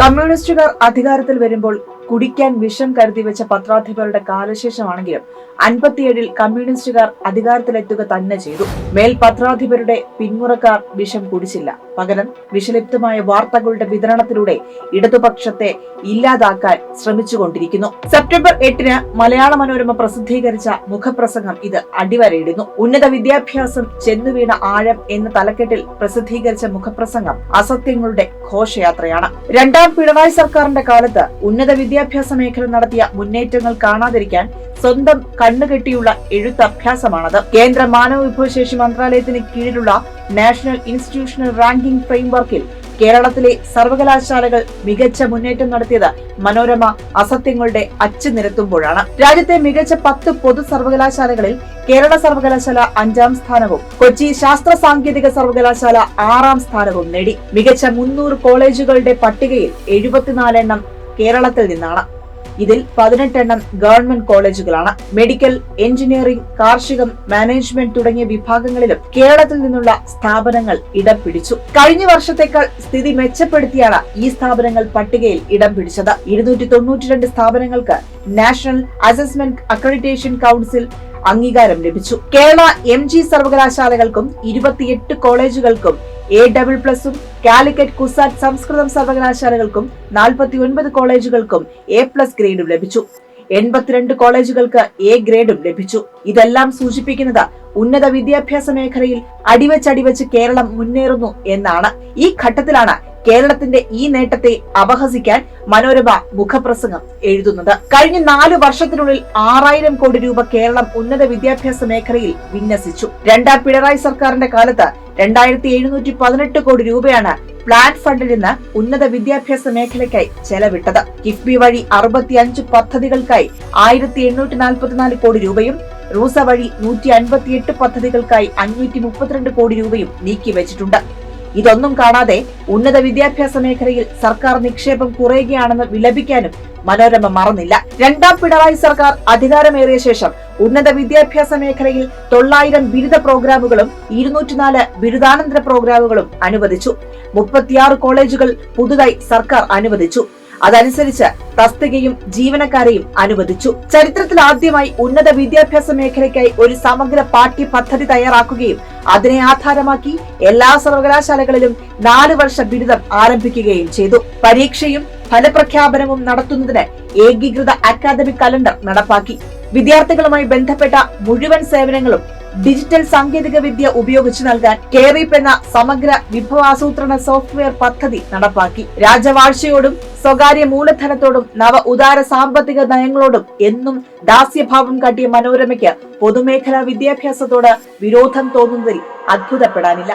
കമ്മ്യൂണിസ്റ്റുകാർ അധികാരത്തിൽ വരുമ്പോൾ കുടിക്കാൻ വിഷം കരുതി വെച്ച പത്രാധിപരുടെ കാലശേഷമാണെങ്കിലും അൻപത്തിയേഴിൽ കമ്മ്യൂണിസ്റ്റുകാർ അധികാരത്തിലെത്തുക തന്നെ ചെയ്തു. മേൽ പത്രാധിപരുടെ പിന്മുറക്കാർ വിഷം കുടിച്ചില്ല. പകരം വിഷലിപ്തമായ വാർത്തകളുടെ വിതരണത്തിലൂടെ ഇടതുപക്ഷത്തെ ഇല്ലാതാക്കാൻ ശ്രമിച്ചുകൊണ്ടിരിക്കുന്നു. സെപ്റ്റംബർ എട്ടിന് മലയാള മനോരമ പ്രസിദ്ധീകരിച്ച മുഖപ്രസംഗം ഇത് അടിവരയിടുന്നു. ഉന്നത വിദ്യാഭ്യാസം ചെന്നുവീണ ആഴം എന്ന തലക്കെട്ടിൽ പ്രസിദ്ധീകരിച്ച മുഖപ്രസംഗം അസത്യങ്ങളുടെ ഘോഷയാത്രയാണ്. രണ്ടാം പിണറായി സർക്കാരിന്റെ കാലത്ത് ഉന്നത വിദ്യാഭ്യാസ മേഖല നടത്തിയ മുന്നേറ്റങ്ങൾ കാണാതിരിക്കാൻ സ്വന്തം കണ്ണുകെട്ടിയുള്ള എഴുത്ത് അഭ്യാസമാണത്. കേന്ദ്ര മാനവ വിഭവശേഷി മന്ത്രാലയത്തിന് കീഴിലുള്ള നാഷണൽ ഇൻസ്റ്റിറ്റ്യൂഷണൽ റാങ്കിംഗ് ഫ്രെയിംവർക്കിൽ കേരളത്തിലെ സർവകലാശാലകൾ മികച്ച മുന്നേറ്റം നടത്തിയത് മനോരമ അസത്യങ്ങളുടെ അച്ചു നിരത്തുമ്പോഴാണ്. രാജ്യത്തെ മികച്ച പത്ത് പൊതു സർവകലാശാലകളിൽ കേരള സർവകലാശാല അഞ്ചാം സ്ഥാനവും കൊച്ചി ശാസ്ത്ര സാങ്കേതിക സർവകലാശാല ആറാം സ്ഥാനവും നേടി. മികച്ച മുന്നൂറ് കോളേജുകളുടെ പട്ടികയിൽ എഴുപത്തിനാലെണ്ണം കേരളത്തിൽ നിന്നാണ്. ഇതിൽ പതിനെട്ടെണ്ണം ഗവൺമെന്റ് കോളേജുകളാണ്. മെഡിക്കൽ എഞ്ചിനീയറിംഗ് കാർഷികം മാനേജ്മെന്റ് തുടങ്ങിയ വിഭാഗങ്ങളിലും കേരളത്തിൽ നിന്നുള്ള സ്ഥാപനങ്ങൾ ഇടം പിടിച്ചു. കഴിഞ്ഞ വർഷത്തേക്കാൾ സ്ഥിതി മെച്ചപ്പെടുത്തിയാണ് ഈ സ്ഥാപനങ്ങൾ പട്ടികയിൽ ഇടം പിടിച്ചത്. ഇരുന്നൂറ്റി തൊണ്ണൂറ്റിരണ്ട് സ്ഥാപനങ്ങൾക്ക് നാഷണൽ അസസ്മെന്റ് അക്രഡിറ്റേഷൻ കൗൺസിൽ അംഗീകാരം ലഭിച്ചു. കേരള എം ജി സർവകലാശാലകൾക്കും ഇരുപത്തിയെട്ട് കോളേജുകൾക്കും എ ഡബിൾ പ്ലസും കാലിക്കറ്റ് കുസാറ്റ് സംസ്കൃതം സർവകലാശാലകൾക്കും നാൽപ്പത്തി ഒൻപത് കോളേജുകൾക്കും എ പ്ലസ് ഗ്രേഡും ലഭിച്ചു. എൺപത്തിരണ്ട് കോളേജുകൾക്ക് എ ഗ്രേഡും ലഭിച്ചു. ഇതെല്ലാം സൂചിപ്പിക്കുന്നത് ഉന്നത വിദ്യാഭ്യാസ മേഖലയിൽ അടിവച്ചടിവച്ച് കേരളം മുന്നേറുന്നു എന്നാണ്. ഈ ഘട്ടത്തിലാണ് കേരളത്തിന്റെ ഈ നേട്ടത്തെ അപഹസിക്കാൻ മനോരമ മുഖപ്രസംഗം എഴുതുന്നത്. കഴിഞ്ഞ നാല് വർഷത്തിനുള്ളിൽ ആറായിരം കോടി രൂപ കേരളം ഉന്നത വിദ്യാഭ്യാസ മേഖലയിൽ വിന്യസിച്ചു. രണ്ടാം പിണറായി സർക്കാരിന്റെ കാലത്ത് രണ്ടായിരത്തി എഴുന്നൂറ്റി പതിനെട്ട് കോടി രൂപയാണ് പ്ലാൻ ഫണ്ടിൽ നിന്ന് ഉന്നത വിദ്യാഭ്യാസ മേഖലയ്ക്കായി ചെലവിട്ടത്. കിഫ്ബി വഴി അറുപത്തിയഞ്ച് പദ്ധതികൾക്കായി ആയിരത്തി എണ്ണൂറ്റി നാൽപ്പത്തിനാല് കോടി രൂപയും റൂസ വഴി നൂറ്റി അൻപത്തിയെട്ട് പദ്ധതികൾക്കായി അഞ്ഞൂറ്റി മുപ്പത്തിരണ്ട് കോടി രൂപയും നീക്കിവച്ചിട്ടുണ്ട് ഇതൊന്നും കാണാതെ ഉന്നത വിദ്യാഭ്യാസ മേഖലയിൽ സർക്കാർ നിക്ഷേപം കുറയുകയാണെന്ന് വിലപിക്കാനും മനോരമ മറന്നില്ല. രണ്ടാം പിണറായി സർക്കാർ അധികാരമേറിയ ശേഷം ഉന്നത വിദ്യാഭ്യാസ മേഖലയിൽ തൊള്ളായിരം ബിരുദ പ്രോഗ്രാമുകളും ഇരുന്നൂറ്റിനാല് ബിരുദാനന്തര പ്രോഗ്രാമുകളും അനുവദിച്ചു. മുപ്പത്തിയാറ് കോളേജുകൾ പുതുതായി സർക്കാർ അനുവദിച്ചു. അതനുസരിച്ച് തസ്തികയും ജീവനക്കാരെയും അനുവദിച്ചു. ചരിത്രത്തിൽ ആദ്യമായി ഉന്നത വിദ്യാഭ്യാസ മേഖലയ്ക്കായി ഒരു സമഗ്ര പാഠ്യ പദ്ധതി തയ്യാറാക്കുകയും അതിനെ ആധാരമാക്കി എല്ലാ സർവകലാശാലകളിലും നാല് വർഷ ബിരുദം ആരംഭിക്കുകയും ചെയ്തു. പരീക്ഷയും ഫലപ്രഖ്യാപനവും നടത്തുന്നതിന് ഏകീകൃത അക്കാദമിക് കലണ്ടർ നടപ്പാക്കി. വിദ്യാർത്ഥികളുമായി ബന്ധപ്പെട്ട മുഴുവൻ സേവനങ്ങളും ഡിജിറ്റൽ സാങ്കേതിക വിദ്യ ഉപയോഗിച്ച് നൽകാൻ കെയറിപ്പ് എന്ന സമഗ്ര വിഭവാസൂത്രണ സോഫ്റ്റ്വെയർ പദ്ധതി നടപ്പാക്കി. രാജവാഴ്ചയോടും സ്വകാര്യ മൂലധനത്തോടും നവ ഉദാര സാമ്പത്തിക നയങ്ങളോടും എന്നും ദാസ്യഭാവം കാട്ടിയ മനോരമയ്ക്ക് പൊതുമേഖലാ വിദ്യാഭ്യാസത്തോട് വിരോധം തോന്നുന്നതിൽ അത്ഭുതപ്പെടാനില്ല.